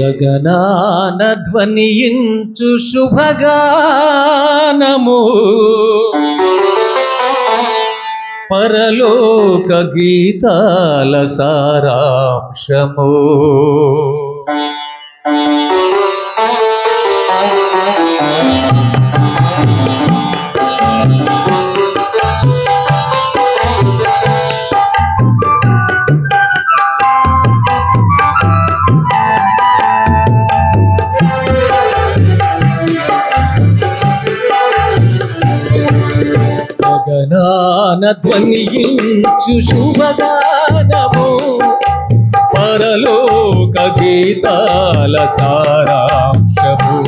గగనాన ధ్వనియించు శుభగానము. పరలోక గీతాల సారాంశము. గగనాన ధ్వనించు శుభగానము. పరలోక గీతాల సారాంశము.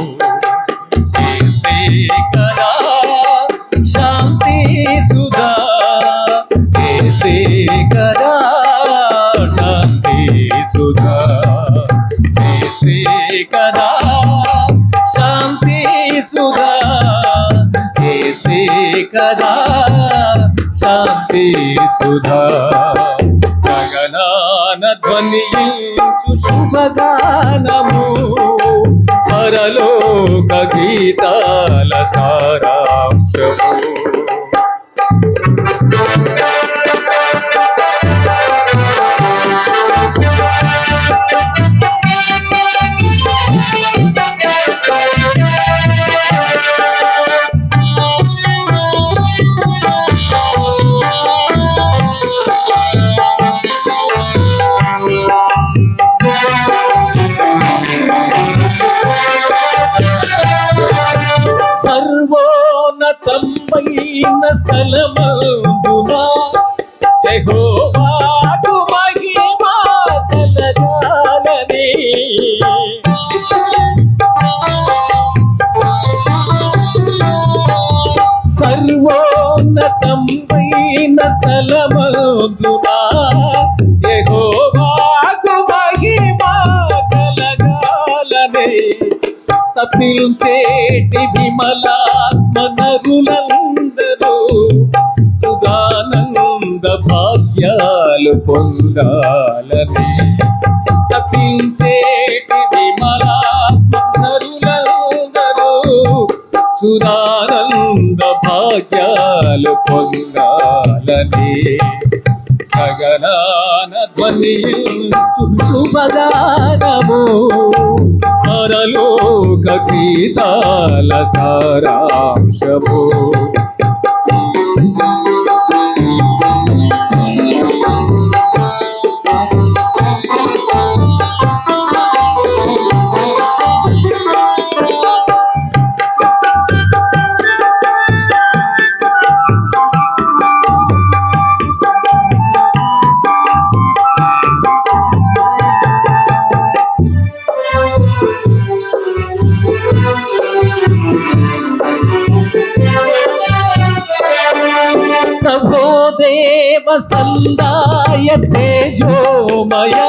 శాంతి సుధా. చేసే శాంతి సుధా. చేసే శాంతి సుధా. సుధా. గగనాన ధ్వనించు శుభగానము. పరలోక గీతాల సారాంశము. స్థలమందున యెహోవాకు మహిమ కలగాలని. సర్వోన్నతమైన స్థలమందున యెహోవాకు మహిమ కలగాలని. తప్పించేటి విమలాత్మ నరులందరూ సుగానంద భాగ్యాలు పొందాలని. తప్పించేటి విమలాత్మ నరులందరూ భాగ్యాలు పొందాలని. గగనాన ధ్వనించు శుభదానము పరలోక గీతాల సారాంశము. वसन्दाय तेजोमया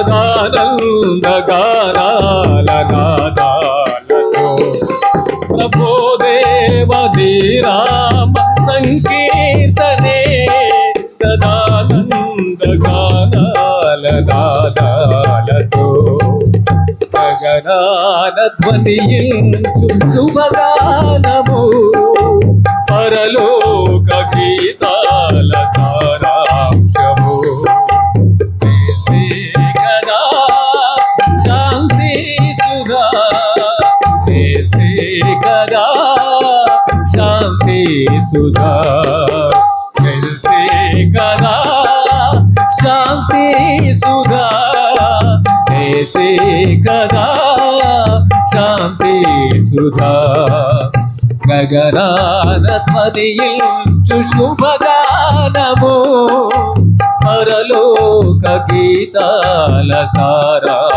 సదానంద గానాల నాదాలతో ప్రభో దేవ సంకీర్తనే సదానంద గానాల నాదాలతో శుభగానము సుధా. గగనాన ధ్వనించు శుభగానము. పరలోక గీతాల సారాంశము